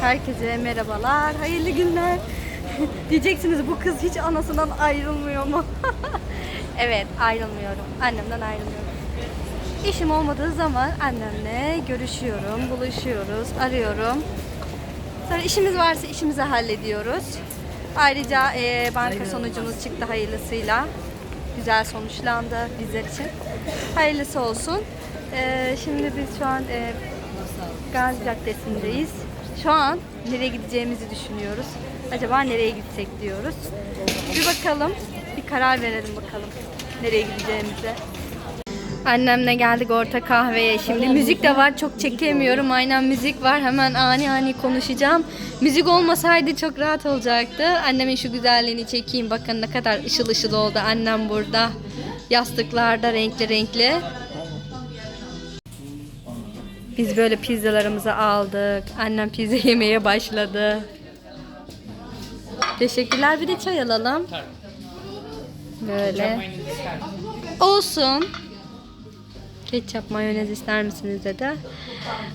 Herkese merhabalar, hayırlı günler. Diyeceksiniz bu kız hiç anasından ayrılmıyor mu? evet, ayrılmıyorum. Annemden ayrılmıyorum. İşim olmadığı zaman annemle görüşüyorum, buluşuyoruz, arıyorum. Sonra işimiz varsa işimizi hallediyoruz. Ayrıca eee, banka sonucumuz çıktı hayırlısıyla. Güzel sonuçlandı bizler için. Hayırlısı olsun. Eee, şimdi biz şu an eee Gazi Caddesi'ndeyiz. Şu an nereye gideceğimizi düşünüyoruz. Acaba nereye gitsek diyoruz. Bir bakalım, bir karar verelim bakalım nereye gideceğimize. Annemle geldik orta kahveye. Şimdi müzik de var. Çok çekemiyorum. Aynen müzik var. Hemen ani ani konuşacağım. Müzik olmasaydı çok rahat olacaktı. Annemin şu güzelliğini çekeyim. Bakın ne kadar ışıl ışıl oldu. Annem burada. Yastıklarda renkli renkli. Biz böyle pizzalarımızı aldık. Annem pizza yemeye başladı. Teşekkürler. Bir de çay alalım. Böyle. Olsun. Ketçap, mayonez ister misiniz dedi.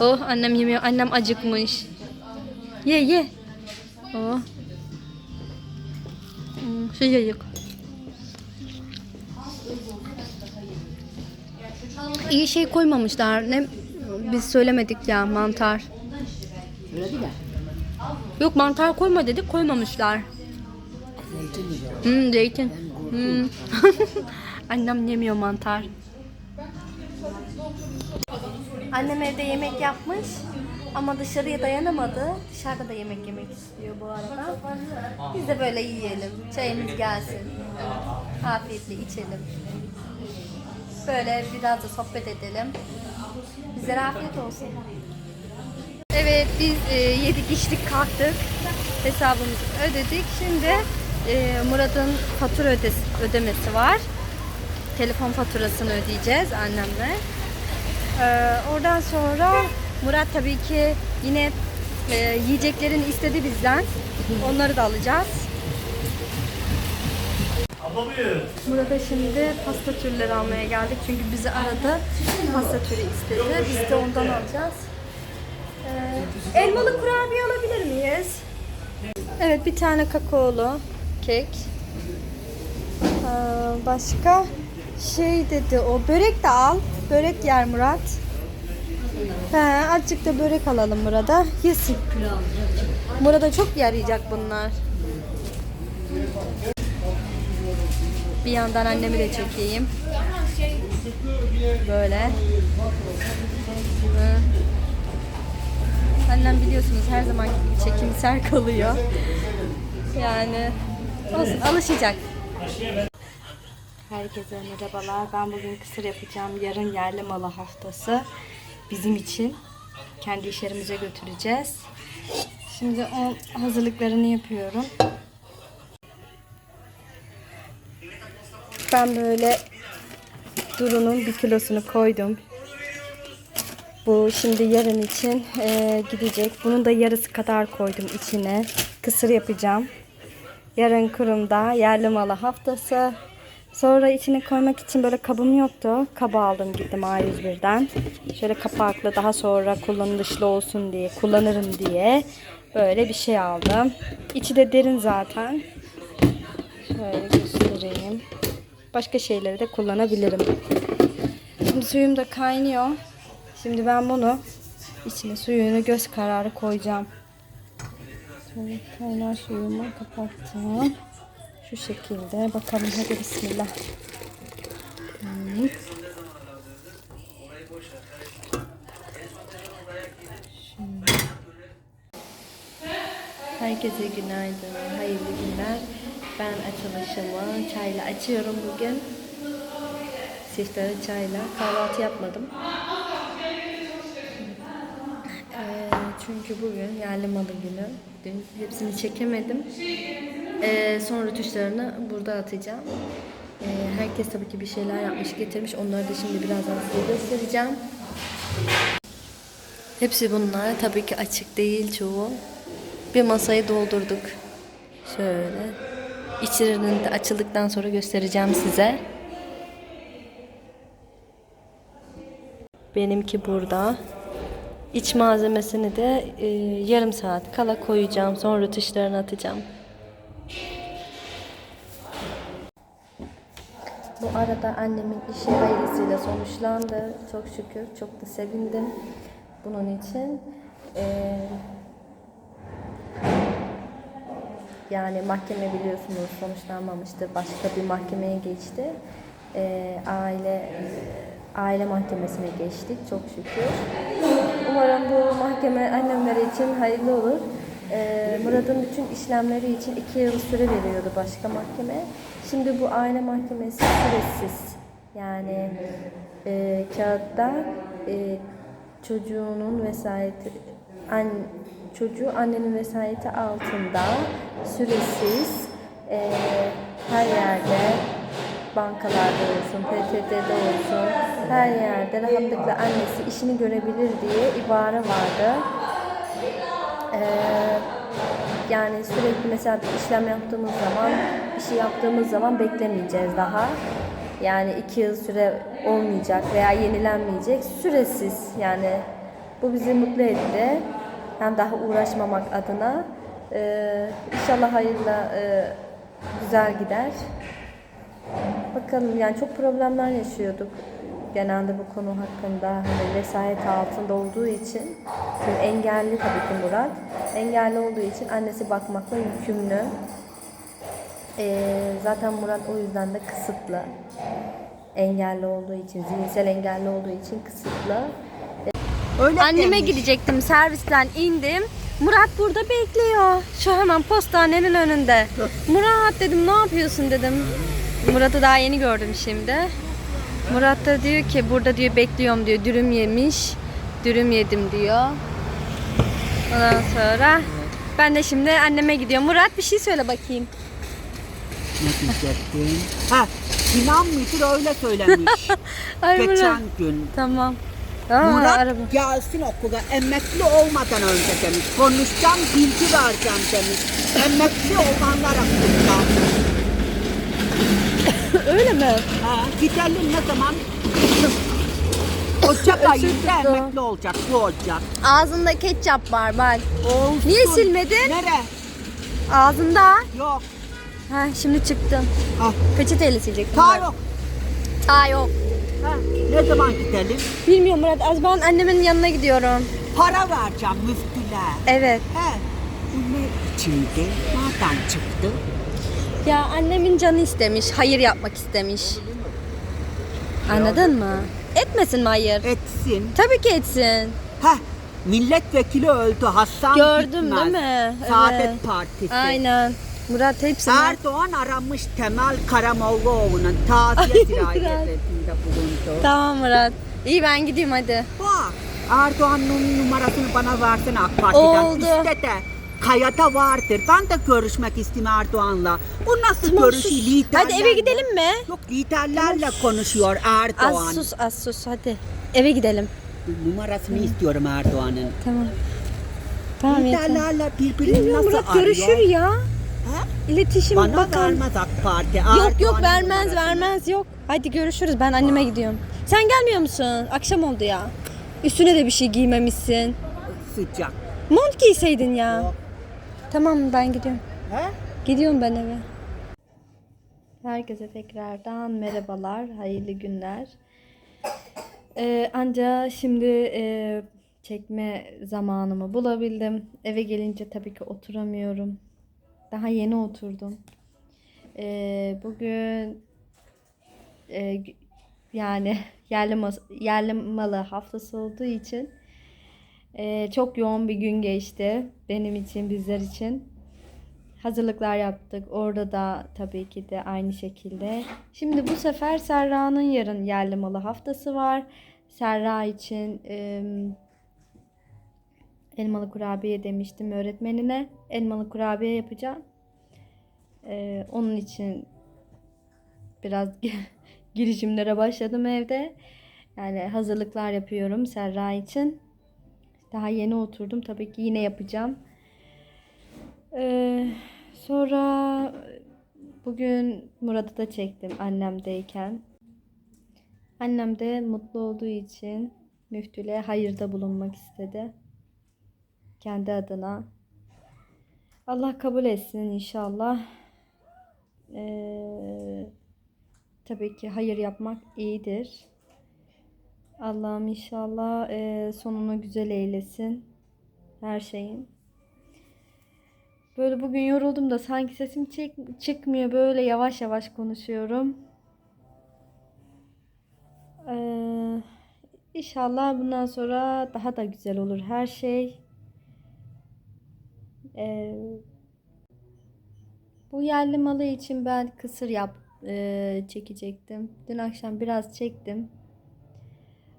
Oh annem yemiyor. Annem acıkmış. Ye ye. Oh. Hmm, Şu yayık. İyi şey koymamışlar. Ne biz söylemedik ya mantar. Yok mantar koyma dedik koymamışlar. Hmm, zeytin. Hmm. Annem yemiyor mantar. Annem evde yemek yapmış ama dışarıya dayanamadı. Dışarıda da yemek yemek istiyor bu arada. Biz de böyle yiyelim. Çayımız gelsin. Afiyetle içelim. Böyle biraz da sohbet edelim. Bizlere afiyet olsun. Evet biz e, yedik içtik kalktık. Hesabımızı ödedik. Şimdi e, Murat'ın fatura ödesi, ödemesi var. Telefon faturasını ödeyeceğiz annemle. Ee, oradan sonra Murat tabii ki yine e, yiyeceklerini istedi bizden. Onları da alacağız. Murat'a şimdi pasta türleri almaya geldik. Çünkü bizi aradı. Pasta türü istedi. Biz de ondan alacağız. Ee, elmalı kurabiye alabilir miyiz? Evet bir tane kakaolu kek. Ee, başka şey dedi o börek de al. Börek yer Murat. He, azıcık da börek alalım Murat'a. Yesin. Murat'a çok yarayacak bunlar. Bir yandan annemi de çekeyim. Böyle. Hı. Annem biliyorsunuz her zaman gibi çekimser kalıyor. Yani olsun alışacak. Herkese merhabalar. Ben bugün kısır yapacağım. Yarın yerli malı haftası bizim için. Kendi iş yerimize götüreceğiz. Şimdi o hazırlıklarını yapıyorum. Ben böyle durunun bir kilosunu koydum. Bu şimdi yarın için eee, gidecek. Bunun da yarısı kadar koydum içine. Kısır yapacağım. Yarın kurumda yerli malı haftası. Sonra içine koymak için böyle kabım yoktu. Kabı aldım gittim A101'den. Şöyle kapaklı daha sonra kullanışlı olsun diye, kullanırım diye böyle bir şey aldım. İçi de derin zaten. Şöyle göstereyim. Başka şeyleri de kullanabilirim. Şimdi suyum da kaynıyor. Şimdi ben bunu içine suyunu göz kararı koyacağım. Şöyle kaynar suyumu kapattım. Şu şekilde. Bakalım hadi bismillah. Hmm. Herkese günaydın, hayırlı günler. Ben açılışımı çayla açıyorum bugün. Siftahı çayla. Kahvaltı yapmadım. Ee, çünkü bugün yerli malı günü. Dün hepsini çekemedim. Ee, son rötuşlarını burada atacağım. Ee, herkes tabii ki bir şeyler yapmış getirmiş. Onları da şimdi birazdan size göstereceğim. Hepsi bunlar. Tabii ki açık değil çoğu. Bir masayı doldurduk. Şöyle. İçlerinin de açıldıktan sonra göstereceğim size. Benimki burada. İç malzemesini de e, yarım saat kala koyacağım. Sonra rötuşlarını atacağım. Bu arada annemin işi hayırlısıyla sonuçlandı. Çok şükür. Çok da sevindim bunun için. Ee, yani mahkeme biliyorsunuz sonuçlanmamıştı. Başka bir mahkemeye geçti. Ee, aile aile mahkemesine geçtik çok şükür. Umarım bu mahkeme annemler için hayırlı olur. Ee, Murat'ın bütün işlemleri için iki yıl süre veriyordu başka mahkeme. Şimdi bu aile mahkemesi süresiz. Yani e, kağıtta e, çocuğunun vesayeti an, çocuğu annenin vesayeti altında süresiz e, her yerde bankalarda olsun, PTT'de olsun her yerde rahatlıkla annesi işini görebilir diye ibare vardı. Ee, yani sürekli mesela bir işlem yaptığımız zaman, bir şey yaptığımız zaman beklemeyeceğiz daha. Yani iki yıl süre olmayacak veya yenilenmeyecek. Süresiz yani bu bizi mutlu etti. Hem daha uğraşmamak adına. Ee, inşallah hayırla e, güzel gider. Bakalım yani çok problemler yaşıyorduk genelde bu konu hakkında hani vesayet altında olduğu için çünkü engelli tabii ki Murat engelli olduğu için annesi bakmakla yükümlü Ee, zaten Murat o yüzden de kısıtlı engelli olduğu için zihinsel engelli olduğu için kısıtlı Öyle Anneme demiş. gidecektim servisten indim. Murat burada bekliyor. Şu hemen postanenin önünde. Murat dedim ne yapıyorsun dedim. Murat'ı daha yeni gördüm şimdi. Murat da diyor ki burada diyor bekliyorum diyor. Dürüm yemiş. Dürüm yedim diyor. Ondan sonra ben de şimdi anneme gidiyorum. Murat bir şey söyle bakayım. Ne diyecektin? ha, Sinan mıdır öyle söylemiş. Ay Geçen Murat. gün. Tamam. Aa, Murat araba. gelsin okula emekli olmadan önce demiş. Konuşacağım, bilgi vereceğim demiş. Emekli olanlar hakkında. Öyle mi? Ha, gidelim ne zaman? Ocak ayında tuttu. emekli olacak bu Ocak. Ağzında ketçap var bak. Olsun. Niye silmedin? Nere? Ağzında. Yok. Ha şimdi çıktım. Ha, Peçeteyle silecektim. ta ben. yok. Ta yok. Ha, ne zaman gidelim? Bilmiyorum Murat. Az ben annemin yanına gidiyorum. Para vereceğim müftüler. Evet. He. Bu ne içinde? Nereden çıktı? Ya annemin canı istemiş. Hayır yapmak istemiş. Anladın mı? Etmesin mi hayır? Etsin. Tabii ki etsin. Heh, milletvekili öldü Hasan Gördüm Gitmez. değil mi? Saadet Evet. Partisi. Aynen. Murat hepsini. Erdoğan aramış Temel Karamollaoğlu'nun taziye ziyaretinde bulundu. Tamam Murat. İyi ben gideyim hadi. Bak Erdoğan'ın numarasını bana versene AK Parti'den. Oldu. İşte de Kaya'da vardır. Ben de görüşmek istiyorum Erdoğan'la. Bu nasıl Tamam, görüşü sus. liderlerle? Hadi eve gidelim mi? Yok liderlerle konuşuyor Erdoğan. Az sus az sus hadi. Eve gidelim. Numarasını istiyorum Erdoğan'ın. Tamam. Tamam. Liderlerle birbirini nasıl Murat arıyor? görüşür ya. Ha? İletişim Bana bakan. vermez AK Parti. Yok yok vermez vermez yok. Hadi görüşürüz ben anneme gidiyorum. Sen gelmiyor musun? Akşam oldu ya. Üstüne de bir şey giymemişsin. Sıcak. Mont giyseydin ya. Yok. Tamam ben gidiyorum. He? Gidiyorum ben eve. Herkese tekrardan merhabalar, hayırlı günler. Ee, anca şimdi e, çekme zamanımı bulabildim. Eve gelince tabii ki oturamıyorum. Daha yeni oturdum. Ee, bugün e, yani yerli, yerli malı haftası olduğu için e, çok yoğun bir gün geçti benim için, bizler için hazırlıklar yaptık. Orada da tabii ki de aynı şekilde. Şimdi bu sefer Serra'nın yarın yerli malı haftası var. Serra için e, elmalı kurabiye demiştim öğretmenine. Elmalı kurabiye yapacağım. E, onun için biraz girişimlere başladım evde. Yani hazırlıklar yapıyorum Serra için. Daha yeni oturdum. Tabii ki yine yapacağım. Ee, sonra bugün Murat'ı da çektim annemdeyken. Annem de mutlu olduğu için müftüle hayırda bulunmak istedi. Kendi adına. Allah kabul etsin inşallah. Ee, tabii ki hayır yapmak iyidir. Allah'ım inşallah e, sonunu güzel eylesin her şeyin. Böyle bugün yoruldum da sanki sesim çık- çıkmıyor. Böyle yavaş yavaş konuşuyorum. Ee, inşallah bundan sonra daha da güzel olur her şey. Ee, bu yerli malı için ben kısır yap e, çekecektim. Dün akşam biraz çektim.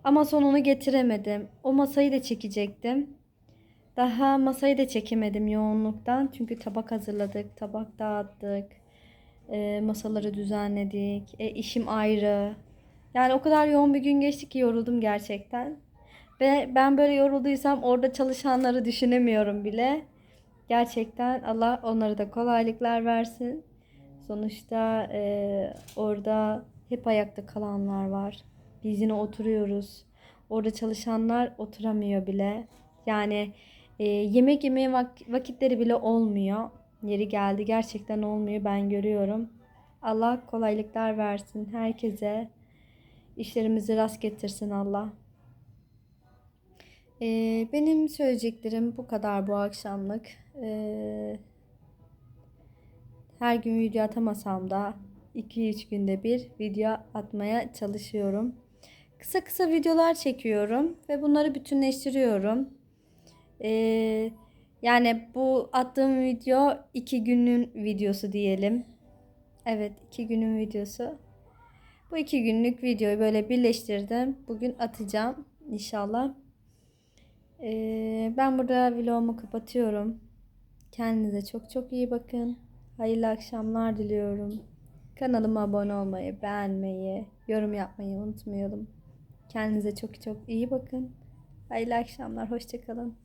Ama sonunu getiremedim. O masayı da çekecektim. Daha masayı da çekemedim yoğunluktan. Çünkü tabak hazırladık, tabak dağıttık. e, masaları düzenledik. E, işim ayrı. Yani o kadar yoğun bir gün geçti ki yoruldum gerçekten. Ve ben böyle yorulduysam orada çalışanları düşünemiyorum bile. Gerçekten Allah onlara da kolaylıklar versin. Sonuçta e, orada hep ayakta kalanlar var. Biz yine oturuyoruz. Orada çalışanlar oturamıyor bile. Yani e, yemek yemeye vak- vakitleri bile olmuyor. Yeri geldi gerçekten olmuyor ben görüyorum. Allah kolaylıklar versin herkese. İşlerimizi rast getirsin Allah. E, benim söyleyeceklerim bu kadar bu akşamlık. E, her gün video atamasam da 2-3 günde bir video atmaya çalışıyorum. Kısa kısa videolar çekiyorum ve bunları bütünleştiriyorum. Ee, yani bu attığım video 2 günün videosu diyelim. Evet 2 günün videosu. Bu 2 günlük videoyu böyle birleştirdim. Bugün atacağım inşallah. Ben burada vlogumu kapatıyorum. Kendinize çok çok iyi bakın. Hayırlı akşamlar diliyorum. Kanalıma abone olmayı, beğenmeyi, yorum yapmayı unutmayalım. Kendinize çok çok iyi bakın. Hayırlı akşamlar, hoşçakalın.